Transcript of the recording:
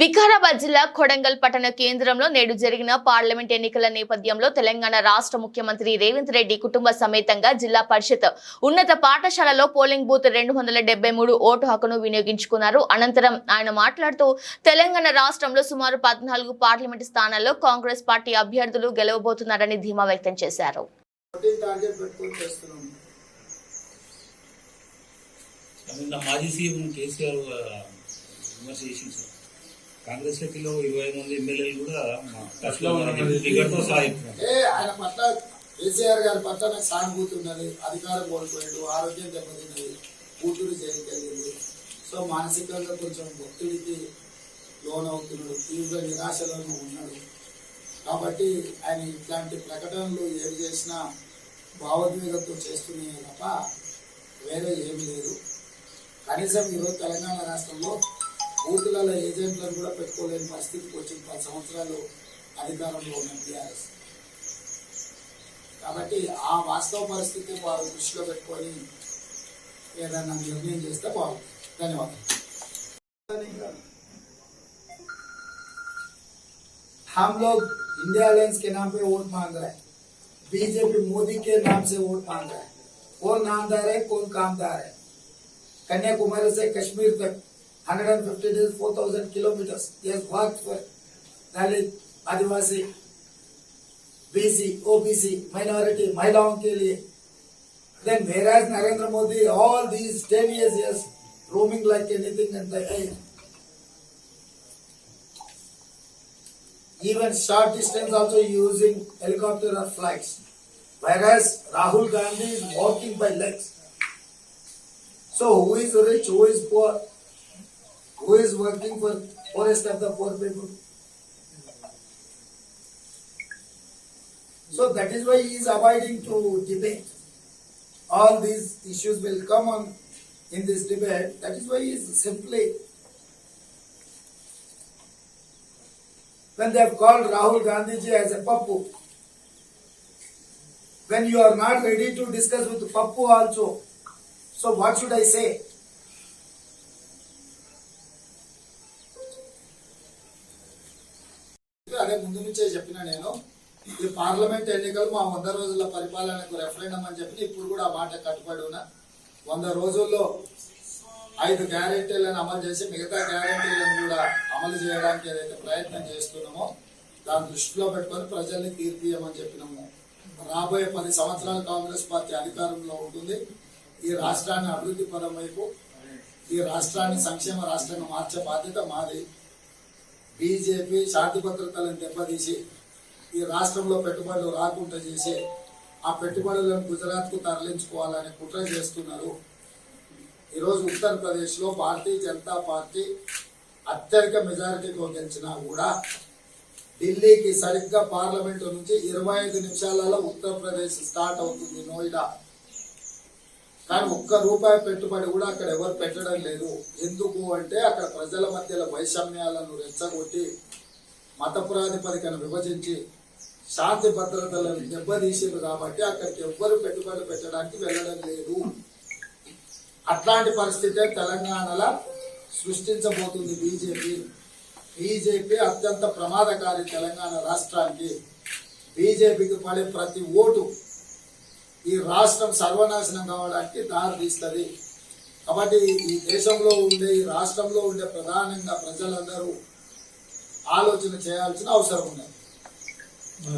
వికారాబాద్ జిల్లా కొడంగల్ పట్టణ కేంద్రంలో నేడు జరిగిన పార్లమెంట్ ఎన్నికల నేపథ్యంలో తెలంగాణ రాష్ట్ర ముఖ్యమంత్రి రేవంత్ రెడ్డి కుటుంబ సమేతంగా జిల్లా పరిషత్ ఉన్నత పాఠశాలలో పోలింగ్ బూత్ రెండు వందల డెబ్బై మూడు ఓటు హక్కును వినియోగించుకున్నారు. అనంతరం ఆయన మాట్లాడుతూ తెలంగాణ రాష్ట్రంలో సుమారు పద్నాలుగు పార్లమెంటు స్థానాల్లో కాంగ్రెస్ పార్టీ అభ్యర్థులు గెలవబోతున్నారని ధీమా వ్యక్తం చేశారు. మాజీ సీఎం కేసీఆర్ విమర్శ చేసింది సార్. కాంగ్రెస్ పార్టీలో ఇరవై మంది ఎమ్మెల్యేలు కూడా ఫిగర్తో సాధిస్తున్నారు ఏ ఆయన పట్ల కేసీఆర్ గారి పట్ల నాకు సానుభూతి ఉన్నది. అధికారం కోల్పోయాడు ఆరోగ్యం దెబ్బతిన్నది. కూతురు చేయగలిగింది సో మానసికంగా కొంచెం ఒత్తిడికి లోనవుతున్నాడు. తీవ్ర నిరాశలోనూ ఉన్నాడు. కాబట్టి ఆయన ఇట్లాంటి ప్రకటనలు ఏమి చేసినా భావోద్వేగంతో చేస్తున్నాయి తప్ప వేరే ఏమీ లేదు. కనీసం ఈరోజు తెలంగాణ రాష్ట్రంలో బూతులలో ఏజెంట్లను కూడా పెట్టుకోలేని పరిస్థితికి వచ్చింది పది సంవత్సరాలు అధికారంలో ఉన్న టీఆర్ఎస్ కాబట్టి ఆ వాస్తవ పరిస్థితి వారు దృష్టిలో పెట్టుకొని ఏదైనా నిర్ణయం చేస్తే బాగుంది ధన్యవాదాలు हम लोग इंडिया अलायंस के नाम पे वोट मांग रहे हैं बीजेपी मोदी के नाम से वोट मांग रहे हैं कौन नामदार है कौन कामदार है कन्याकुमारी से कश्मीर तक 150 days, 4,000 kilometers. He has worked for Dalit, Adivasi, BC, OBC, minority, Mahilaon ke liye. Then whereas Narendra Modi, all these 10 years, he has roaming like anything and like air. Even short distance also using helicopter or flights. Whereas Rahul Gandhi is walking by legs. So who is rich, who is poor? Who is working for poorest of the poor people? So that is why he is avoiding to debate. All these issues will come on in this debate. That is why he is simply when they have called Rahul Gandhi ji as a pappu. When you are not ready to discuss with pappu also, so what should I say? అదే ముందు నుంచే చెప్పిన నేను ఈ parliament ఎన్నికలు మా వంద రోజుల పరిపాలనకు రెఫరెండం అని చెప్పి ఇప్పుడు కూడా ఆ మాట కట్టుబడి ఉన్నా. వంద రోజుల్లో ఐదు గ్యారెంటీలను అమలు చేసి మిగతా గ్యారెంటీలను కూడా అమలు చేయడానికి ఏదైతే ప్రయత్నం చేస్తున్నామో దాన్ని దృష్టిలో పెట్టుకొని ప్రజల్ని తీర్పియమని చెప్పినాము. రాబోయే పది సంవత్సరాలు కాంగ్రెస్ పార్టీ అధికారంలో ఉంటుంది. ఈ రాష్ట్రాన్ని అభివృద్ధి పరం వైపు ఈ రాష్ట్రాన్ని సంక్షేమ రాష్ట్రంగా మార్చే బాధ్యత మాది. బీజేపీ శాంతి భద్రతలను దెబ్బతీసి ఈ రాష్ట్రంలో పెట్టుబడులు రాకుండా చేసి ఆ పెట్టుబడులను గుజరాత్కు తరలించుకోవాలని కుట్ర చేస్తున్నారు. ఈరోజు ఉత్తరప్రదేశ్లో భారతీయ జనతా పార్టీ అత్యధిక మెజారిటీతో గెలిచినా కూడా ఢిల్లీకి సరిగ్గా పార్లమెంటు నుంచి ఇరవై ఐదు నిమిషాలలో ఉత్తరప్రదేశ్ స్టార్ట్ అవుతుంది నోయిడా. కానీ ఒక్క రూపాయి పెట్టుబడి కూడా అక్కడ ఎవరు పెట్టడం లేదు. ఎందుకు అంటే అక్కడ ప్రజల మధ్యలో వైషమ్యాలను రెచ్చగొట్టి మత ప్రాతిపదికను విభజించి శాంతి భద్రతలను దెబ్బతీసారు కాబట్టి అక్కడికి ఎవ్వరు పెట్టుబడి పెట్టడానికి వెళ్ళడం లేదు. అట్లాంటి పరిస్థితే తెలంగాణలో సృష్టించబోతుంది బీజేపీ. బీజేపీ అత్యంత ప్రమాదకారి తెలంగాణ రాష్ట్రానికి. బీజేపీకి పడే ప్రతి ఓటు ఈ రాష్ట్రం సర్వనాశనం కావడానికి దారి తీస్తుంది. కాబట్టి ఈ దేశంలో ఉండే ఈ రాష్ట్రంలో ఉండే ప్రధానంగా ప్రజలందరూ ఆలోచన చేయాల్సిన అవసరం ఉన్నది.